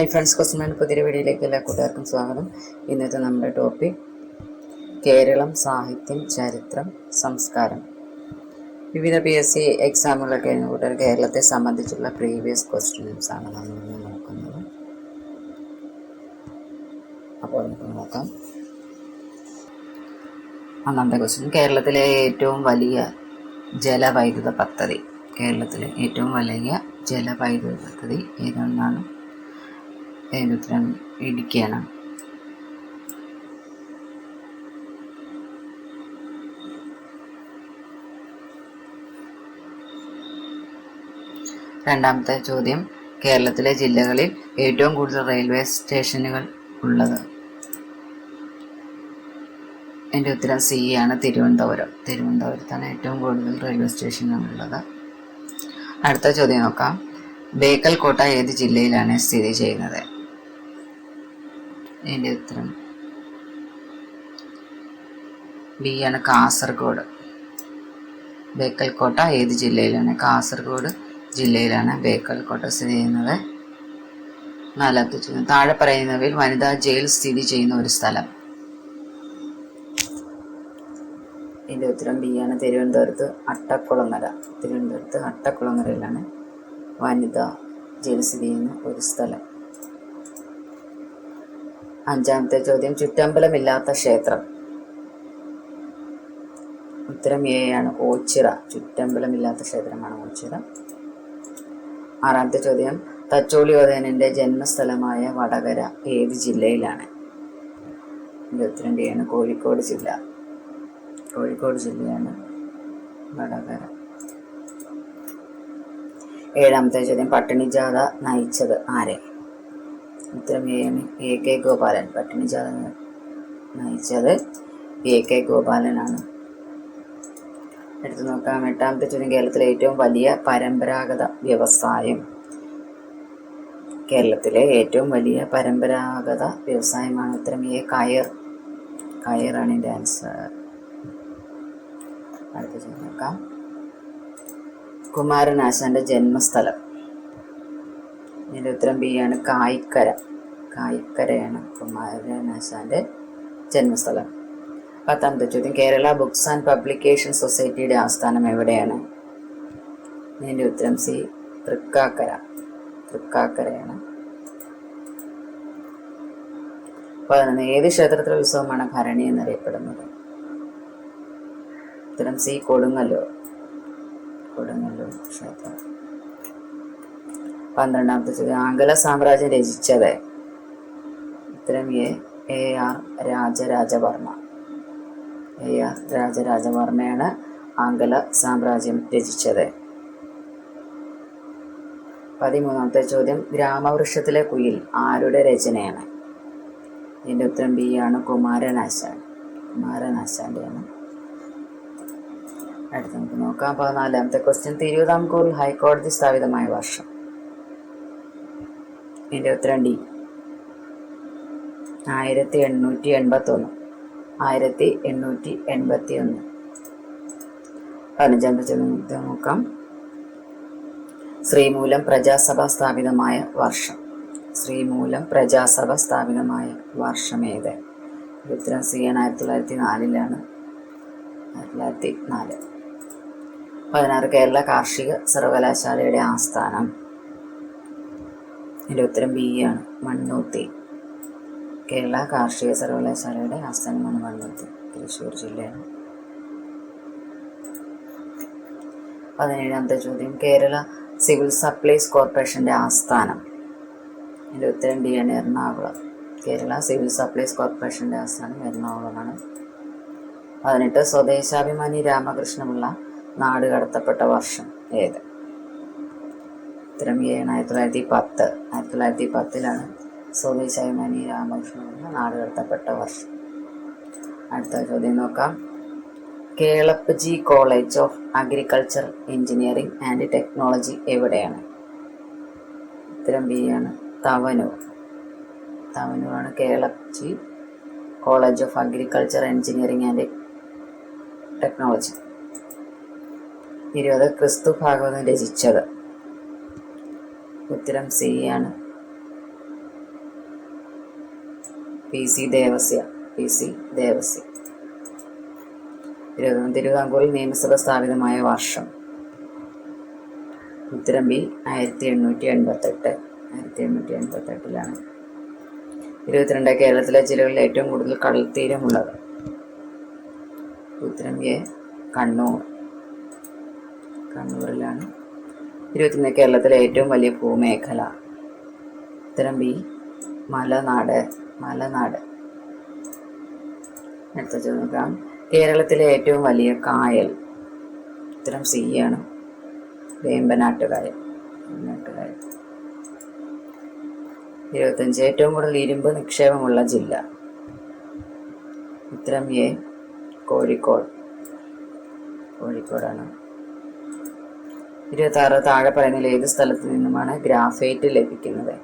Hi friends കൊസ്മാൻ പുതിയ വീഡിയോയിലേക്ക് എല്ലാ കൂട്ടുകാർക്കും സ്വാഗതം. ഇന്നത്തെ നമ്മുടെ ടോപ്പിക് കേരളം സാഹിത്യം ചരിത്രം സംസ്കാരം. വിവിധ പി എസ് സി എക്സാമുകളൊക്കെ കഴിഞ്ഞ കൂട്ടുകാർ കേരളത്തെ സംബന്ധിച്ചുള്ള പ്രീവിയസ് ക്വസ്റ്റ്യൻസ് ആണ് നമ്മൾ ഇന്ന് നോക്കുന്നത്. അപ്പോൾ നമുക്ക് നോക്കാം. ഒന്നാമത്തെ ക്വസ്റ്റ്യൻ കേരളത്തിലെ ഏറ്റവും വലിയ ജലവൈദ്യുത പദ്ധതി. കേരളത്തിലെ ഏറ്റവും വലിയ ജലവൈദ്യുത പദ്ധതി ഏതെന്നാണ് അതിന്റെ ഉത്തരം ഇടുക്കിയാണ് രണ്ടാമത്തെ ചോദ്യം കേരളത്തിലെ ജില്ലകളിൽ ഏറ്റവും കൂടുതൽ റെയിൽവേ സ്റ്റേഷനുകൾ ഉള്ളത്? എന്റെ ഉത്തരം സി ആണ്. തിരുവനന്തപുരം. തിരുവനന്തപുരത്താണ് ഏറ്റവും കൂടുതൽ റെയിൽവേ സ്റ്റേഷനുകളുള്ളത് അടുത്ത ചോദ്യം നോക്കാം. ബേക്കൽ കോട്ട ഏത് ജില്ലയിലാണ് സ്ഥിതി ചെയ്യുന്നത്? എന്റെ ഉത്തരം ബി ആണ് കാസർഗോഡ്. ബേക്കൽ കോട്ട ഏത് ജില്ലയിലാണ്? കാസർഗോഡ് ജില്ലയിലാണ് ബേക്കൽ കോട്ട സ്ഥിതി ചെയ്യുന്നത്. നാലാമത്തെ ചോദ്യം. താഴെ പറയുന്നവയിൽ വനിതാ ജയിൽ സ്ഥിതി ചെയ്യുന്ന ഒരു സ്ഥലം. എന്റെ ഉത്തരം ബി ആണ്. തിരുവനന്തപുരത്ത് അട്ടക്കുളങ്ങര. തിരുവനന്തപുരത്ത് അട്ടക്കുളങ്ങരയിലാണ് വനിതാ ജയിൽ സ്ഥിതി ചെയ്യുന്ന ഒരു സ്ഥലം. അഞ്ചാമത്തെ ചോദ്യം ചുറ്റമ്പലമില്ലാത്ത ക്ഷേത്രം. ഉത്തരം എ ആണ്. ഓച്ചിറ. ചുറ്റമ്പലമില്ലാത്ത ക്ഷേത്രമാണ് ഓച്ചിറ. ആറാമത്തെ ചോദ്യം തച്ചോളി ഓതേനന്റെ ജന്മസ്ഥലമായ വടകര ഏത് ജില്ലയിലാണ്? ഇരുപത്തിരണ്ട് ആണ്. കോഴിക്കോട് ജില്ല. കോഴിക്കോട് ജില്ലയാണ് വടകര. ഏഴാമത്തെ ചോദ്യം പട്ടിണി ജാഥ നയിച്ചത് ആരെ? ഉത്തരം എ എ കെ ഗോപാലൻ പട്ടിണി ജാഥ നയിച്ചത് എ കെ ഗോപാലനാണ്. എടുത്തു നോക്കാം. എട്ടാമത്തെ ചോദ്യം കേരളത്തിലെ ഏറ്റവും വലിയ പരമ്പരാഗത വ്യവസായം. കേരളത്തിലെ ഏറ്റവും വലിയ പരമ്പരാഗത വ്യവസായമാണ് ഉത്തരമേ കയർ. കയറാണ് എന്റെ ആൻസർ. അടുത്ത ചോദ്യം നോക്കാം. കുമാരനാശാന്റെ ജന്മസ്ഥലം. ഇതിന്റെ ഉത്തരം ബി ആണ് കായ്ക്കര. കായ്ക്കരയാണ് കുമാരനാശാന്റെ ജന്മസ്ഥലം. പത്താമത്തെ ചോദ്യം കേരള ബുക്സ് ആൻഡ് പബ്ലിക്കേഷൻ സൊസൈറ്റിയുടെ ആസ്ഥാനം എവിടെയാണ്? ഇതിന്റെ ഉത്തരം സി തൃക്കാക്കര. തൃക്കാക്കരയാണ്. പതിനൊന്ന് ഏത് ക്ഷേത്രത്തിലെ ഉത്സവമാണ് ഭരണി എന്നറിയപ്പെടുന്നത്? ഉത്തരം സി കൊടുങ്ങല്ലൂർ. കൊടുങ്ങല്ലൂർ ക്ഷേത്രം. പന്ത്രണ്ടാമത്തെ ചോദ്യം ആംഗല സാമ്രാജ്യം രചിച്ചത് ഉത്തരം A A R Rajarajavarma. A R രാജരാജവർമ്മയാണ് Angela സാമ്രാജ്യം രചിച്ചത്. പതിമൂന്നാമത്തെ ചോദ്യം ഗ്രാമവൃക്ഷത്തിലെ കുയിൽ ആരുടെ രചനയാണ്? ഇതിന്റെ ഉത്തരം ബി ആണ് കുമാരനാശാൻ. കുമാരനാശാന്റെയാണ് അടുത്ത് നമുക്ക് നോക്കാം. പതിനാലാമത്തെ ക്വസ്റ്റ്യൻ തിരുവിതാംകൂറിൽ ഹൈക്കോടതി സ്ഥാപിതമായ വർഷം. ഡി ആയിരത്തി എണ്ണൂറ്റി എൺപത്തൊന്ന് ആയിരത്തി എണ്ണൂറ്റി എൺപത്തി ഒന്ന് പതിനഞ്ചാം ചോദ്യം നോക്കാം ശ്രീമൂലം പ്രജാസഭ സ്ഥാപിതമായ വർഷം. ശ്രീമൂലം പ്രജാസഭ സ്ഥാപിതമായ വർഷം ഏത്? ഉത്തരം സി ആണ് ആയിരത്തി തൊള്ളായിരത്തി നാലിലാണ് ആയിരത്തി തൊള്ളായിരത്തി നാല് പതിനാറ് കേരള കാർഷിക സർവകലാശാലയുടെ ആസ്ഥാനം. ഇതിന്റെ ഉത്തരം ബി ആണ് മണ്ണൂത്തി. കേരള കാർഷിക സർവകലാശാലയുടെ ആസ്ഥാനമാണ് മണ്ണൂത്തി തൃശ്ശൂർ ജില്ലയാണ്. പതിനേഴാമത്തെ ചോദ്യം കേരള സിവിൽ സപ്ലൈസ് കോർപ്പറേഷന്റെ ആസ്ഥാനം. ഇതിന്റെ ഉത്തരം ഡി ആണ് എറണാകുളം. കേരള സിവിൽ സപ്ലൈസ് കോർപ്പറേഷന്റെ ആസ്ഥാനം എറണാകുളമാണ്. പതിനെട്ട് സ്വദേശാഭിമാനി രാമകൃഷ്ണമുള്ള നാട് കടത്തപ്പെട്ട വർഷം ഏത്? ഉത്തരം എ ആണ് ആയിരത്തി തൊള്ളായിരത്തി പത്ത് ആയിരത്തി തൊള്ളായിരത്തി പത്തിലാണ് സ്വദേശാഭിമാനി രാമകൃഷ്ണൻ നാട് കടത്തപ്പെട്ട വർഷം. അടുത്ത ചോദ്യം നോക്കാം. Kelappaji college of agriculture engineering and technology എവിടെയാണ്? ഉത്തരം ബി ആണ് Thavanur. തവനൂറാണ് Kelappaji college of agriculture engineering and technology. ഇരുപത് ക്രിസ്തു ഭാഗവതം രചിച്ചത്. ഉത്തരം സി ആണ് P C Devasya P C Devasya. തിരുവിതാംകൂറിൽ നിയമസഭ സ്ഥാപിതമായ വർഷം. ഉത്തരം ബി ആയിരത്തി എണ്ണൂറ്റി എൺപത്തെട്ട് ആയിരത്തി എണ്ണൂറ്റി എൺപത്തെട്ടിലാണ് ഇരുപത്തിരണ്ട് കേരളത്തിലെ ജില്ലകളിൽ ഏറ്റവും കൂടുതൽ കടൽത്തീരമുള്ളത്. ഉത്തരം എ കണ്ണൂർ. കണ്ണൂരിലാണ് ഇരുപത്തിയൊന്ന് കേരളത്തിലെ ഏറ്റവും വലിയ ഭൂമേഖല. ഉത്തരം ബി മലനാട്. മലനാട്. അടുത്ത നോക്കാം. കേരളത്തിലെ ഏറ്റവും വലിയ കായൽ. ഉത്തരം സി ആണ്. വേമ്പനാട്ട് കായൽ വേമ്പനാട്ട് ഇരുപത്തഞ്ച് ഏറ്റവും കൂടുതൽ ഇരുമ്പ് നിക്ഷേപമുള്ള ജില്ല. ഉത്തരം എ കോഴിക്കോട്. കോഴിക്കോടാണ്. ഇരുപത്താറ് താഴെ പറയുന്നതിൽ ഏത് സ്ഥലത്ത് നിന്നുമാണ് ഗ്രാഫൈറ്റ് ലഭിക്കുന്നത്?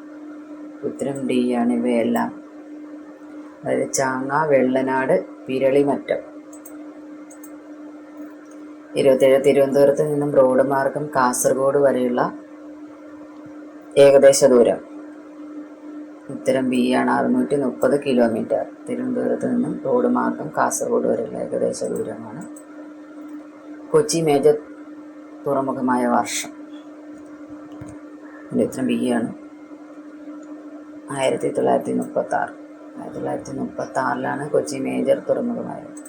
ഉത്തരം ഡി ആണ് ഇവയെല്ലാം. അതായത് ചാങ്ങ വെള്ളനാട് പിരളിമറ്റം ഇരുപത്തേഴ് തിരുവനന്തപുരത്ത് നിന്നും റോഡ് മാർഗം കാസർഗോഡ് വരെയുള്ള ഏകദേശ ദൂരം. ഉത്തരം ബി ആണ് അറുന്നൂറ്റി മുപ്പത് കിലോമീറ്റർ. തിരുവനന്തപുരത്ത് നിന്നും റോഡ് മാർഗം കാസർഗോഡ് വരെയുള്ള ഏകദേശ ദൂരമാണ്. കൊച്ചി മേജർ തുറമുഖമായ വർഷം. എന്റെ ഉത്തരം ബി ആണ്. ആയിരത്തി തൊള്ളായിരത്തി മുപ്പത്തി ആറ് ആയിരത്തി തൊള്ളായിരത്തി മുപ്പത്തി ആറിലാണ് കൊച്ചി മേജർ തുറമുഖമായത്.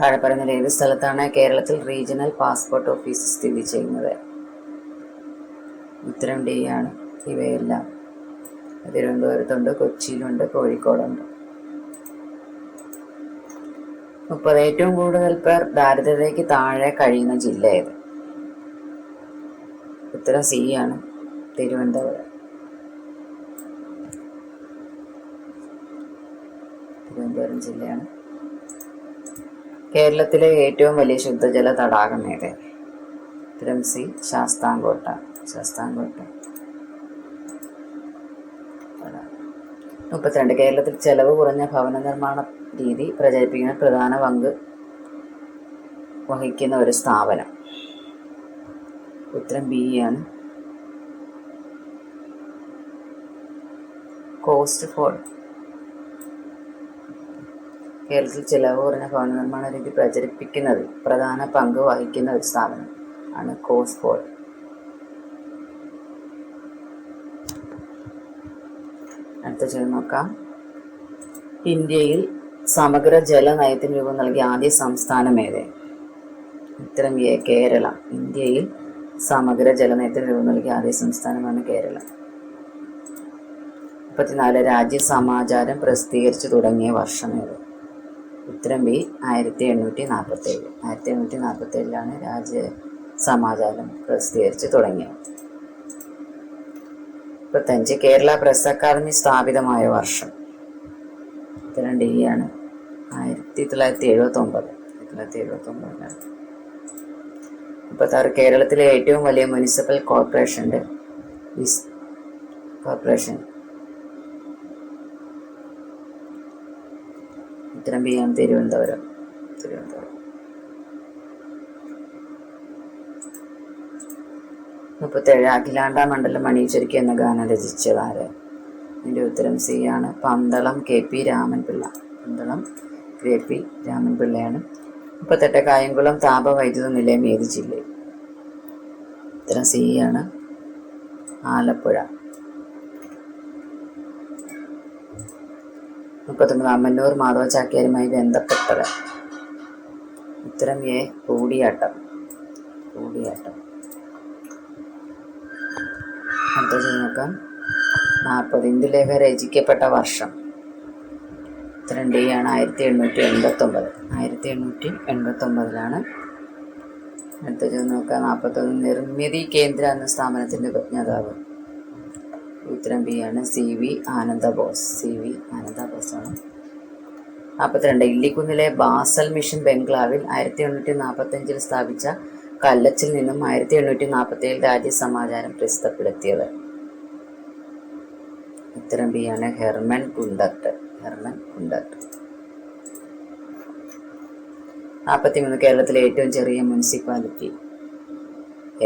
താഴെ പറയുന്ന ഏത് സ്ഥലത്താണ് കേരളത്തിൽ റീജിയണൽ പാസ്പോർട്ട് ഓഫീസ് സ്ഥിതി ചെയ്യുന്നത്? ഉത്തരം ഡി ആണ്. ഇവയെല്ലാം തിരുവനന്തപുരത്തുണ്ട് കൊച്ചിയിലുണ്ട് കോഴിക്കോടുണ്ട്. മുപ്പത് ഏറ്റവും കൂടുതൽ പേർ ദാരിദ്ര്യതയ്ക്ക് താഴെ കഴിയുന്ന ജില്ല ഏത്? ഉത്തരം സി ആണ്. തിരുവനന്തപുരം. തിരുവനന്തപുരം ജില്ലയാണ്. കേരളത്തിലെ ഏറ്റവും വലിയ ശുദ്ധജല തടാകം ഏത്? ഉത്തരം സി ശാസ്താംകോട്ട. ശാസ്താംകോട്ട. മുപ്പത്തിരണ്ട്. കേരളത്തിൽ ചെലവ് കുറഞ്ഞ ഭവന നിർമ്മാണ രീതി പ്രചരിപ്പിക്കുന്ന പ്രധാന പങ്ക് വഹിക്കുന്ന ഒരു സ്ഥാപനം. ഉത്തരം ബി ആണ്. കോസ്റ്റ് ഫോൾ കേരളത്തിൽ ചെലവ് കുറഞ്ഞ ഭവന നിർമ്മാണ രീതി പ്രചരിപ്പിക്കുന്നത് പ്രധാന പങ്ക് വഹിക്കുന്ന ഒരു സ്ഥാപനം ആണ്. കോസ്റ്റ് അടുത്ത ചോദ്യം നോക്കാം. ഇന്ത്യയിൽ സമഗ്ര ജല നയത്തിന് രൂപം നൽകിയ ആദ്യ സംസ്ഥാനം ഏത്? ഉത്തരം എ കേരളം. ഇന്ത്യയിൽ സമഗ്ര ജലനയത്തിന് രൂപം നൽകിയ ആദ്യ സംസ്ഥാനമാണ് കേരളം. മുപ്പത്തിനാല് രാജ്യ സമാചാരം പ്രസിദ്ധീകരിച്ചു തുടങ്ങിയ വർഷം ഏത്? ഉത്തരം ബി ആയിരത്തി എണ്ണൂറ്റി നാൽപ്പത്തി ഏഴ് ആയിരത്തി എണ്ണൂറ്റി നാൽപ്പത്തി ഏഴിലാണ് രാജ്യ സമാചാരം പ്രസിദ്ധീകരിച്ച് തുടങ്ങിയത്. മുപ്പത്തഞ്ച് കേരള പ്രസ് അക്കാദമി സ്ഥാപിതമായ വർഷം. ഉത്തരം ഡി ആണ്. ആയിരത്തി തൊള്ളായിരത്തി എഴുപത്തി ഒമ്പത് ആയിരത്തി തൊള്ളായിരത്തി എഴുപത്തി ഒമ്പതിലാണ് മുപ്പത്താറ് കേരളത്തിലെ ഏറ്റവും വലിയ മുനിസിപ്പൽ കോർപ്പറേഷന്റെ കോർപ്പറേഷൻ ഉത്തരം ബി ആണ് തിരുവനന്തപുരം. തിരുവനന്തപുരം. മുപ്പത്തേഴ് അഖിലാണ്ട മണ്ഡലം മണിച്ചൊരുക്കി എന്ന ഗാനം രചിച്ചതാര് ഇതിന്റെ ഉത്തരം സി ആണ്. Pandalam K P Ramanpillai. Pandalam K P രാമൻപിള്ളയാണ്. മുപ്പത്തെട്ട് കായംകുളം താപവൈദ്യുത നിലയം ഏത് ജില്ലയിൽ ഉത്തരം സി ആണ്. ആലപ്പുഴ. മുപ്പത്തൊമ്പത് അമ്മന്നൂർ മാധവ ചാക്യാരുമായി ബന്ധപ്പെട്ടത്. ഉത്തരം എ കൂടിയാട്ടം കൂടിയാട്ടം അടുത്ത ചോദ്യം നോക്കാം നാൽപ്പത് ഇന്ദുലേഖ രചിക്കപ്പെട്ട വർഷം. ഇത്രണ്ട് ആണ് ആയിരത്തി എണ്ണൂറ്റി എൺപത്തൊമ്പത്. ആയിരത്തി എണ്ണൂറ്റി എൺപത്തൊമ്പതിലാണ്. അടുത്ത ചോദ്യം നോക്കുക നാൽപ്പത്തൊന്ന് നിർമ്മിതി കേന്ദ്ര എന്ന സ്ഥാപനത്തിന്റെ ഉപജ്ഞാതാവ്. ഉത്തരം ബി ആണ് C V Ananda Bose C V Ananda Bose ആണ് നാൽപ്പത്തിരണ്ട് ഇല്ലിക്കുന്നിലെ ബാസൽ മിഷൻ ബംഗ്ലാവിൽ ആയിരത്തി എണ്ണൂറ്റി നാൽപ്പത്തഞ്ചിൽ സ്ഥാപിച്ച കല്ലച്ചിൽ നിന്നും ആയിരത്തി എണ്ണൂറ്റി നാൽപ്പത്തി ഏഴ് രാജ്യസമാചാരം പ്രസിദ്ധപ്പെടുത്തിയത്. ഉത്തരം ബി ആണ് ഹെർമൻ കുണ്ടട്ട് ഹെർമൻ കുണ്ടർട്ട് നാൽപ്പത്തിമൂന്ന് കേരളത്തിലെ ഏറ്റവും ചെറിയ മുനിസിപ്പാലിറ്റി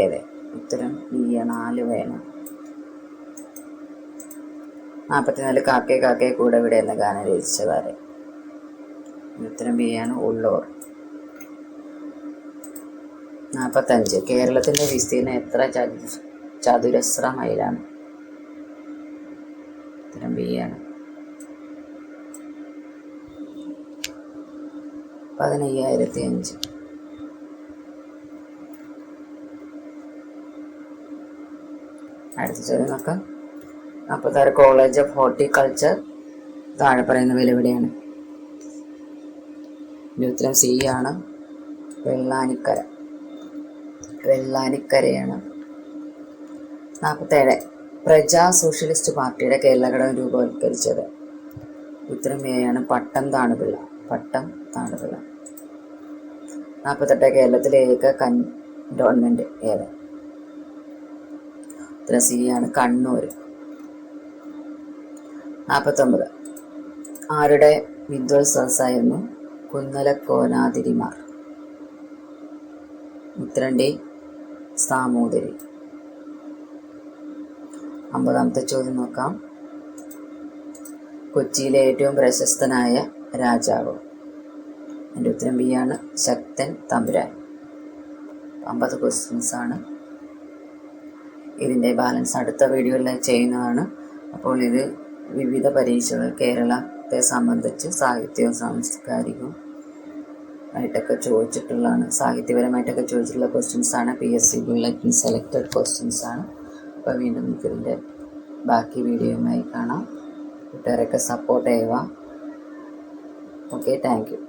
ഏത്? ഉത്തരം ബി ആണ് ആലുവയാണ് നാൽപ്പത്തിനാല് കാക്കേ കാക്കേ കൂടെ ഇവിടെ എന്ന ഗാനം രചിച്ചതാരെ? ഉത്തരം ബി ആണ് ഉള്ളൂർ. നാൽപ്പത്തഞ്ച് കേരളത്തിന്റെ വിസ്തീർണം എത്ര? ചതു ചതുരശ്ര മൈലാണ്. ഉത്തരം ബി ആണ്. പതിനയ്യായിരത്തി അഞ്ച് അടുത്ത ചോദ്യം നോക്കാം. നാൽപ്പത്താറ് കോളേജ് ഓഫ് ഹോർട്ടിക്കൾച്ചർ താഴെ പറയുന്ന വിലവിടെയാണ് എവിടെയാണ് ഉത്തരം സി ആണ്. വെള്ളാനിക്കര. വെള്ളാനിക്കരയാണ്. നാൽപ്പത്തേഴ്. പ്രജാ സോഷ്യലിസ്റ്റ് പാർട്ടിയുടെ കേരള ഘടകം രൂപവത്കരിച്ചത്. ഉത്തരം എ ആണ് പട്ടം താണുപിള്ള. പട്ടം താണുപിള്ള. നാൽപ്പത്തെട്ട്. കേരളത്തിലെ ഏക കണ്ടോൺമെന്റ് ഏത്? ഉത്തരം സി ആണ് കണ്ണൂർ നാൽപ്പത്തൊമ്പത്. ആരുടെ വിദ്വത്സായിരുന്നു കുന്നലക്കോനാതിരിമാർ? ഉത്തരം ഡി സാമൂതിരി അമ്പതാമത്തെ ചോദ്യം നോക്കാം. കൊച്ചിയിലെ ഏറ്റവും പ്രശസ്തനായ രാജാവ്. എന്റെ ഉത്തരം ബി ആണ്. ശക്തൻ തമ്പുരാൻ. അമ്പത് ക്വസ്റ്റ്യൻസ് ആണ്. ഇതിന്റെ ബാലൻസ് അടുത്ത വീഡിയോയിൽ ചെയ്യുന്നതാണ്. അപ്പോൾ ഇത് വിവിധ പരീക്ഷകൾ കേരളത്തെ സംബന്ധിച്ച് സാഹിത്യവും സാംസ്കാരികവും ആയിട്ടൊക്കെ ചോദിച്ചിട്ടുള്ളതാണ്. സാഹിത്യപരമായിട്ടൊക്കെ ചോദിച്ചിട്ടുള്ള ക്വസ്റ്റ്യൻസ് ആണ്. P S C bulletin selected questions ആണ്. അപ്പോൾ വീണ്ടും നമുക്കിതിന്റെ ബാക്കി വീഡിയോയുമായി കാണാം. കൂട്ടുകാരൊക്കെ സപ്പോർട്ട് ചെയ്യുക. Okay thank you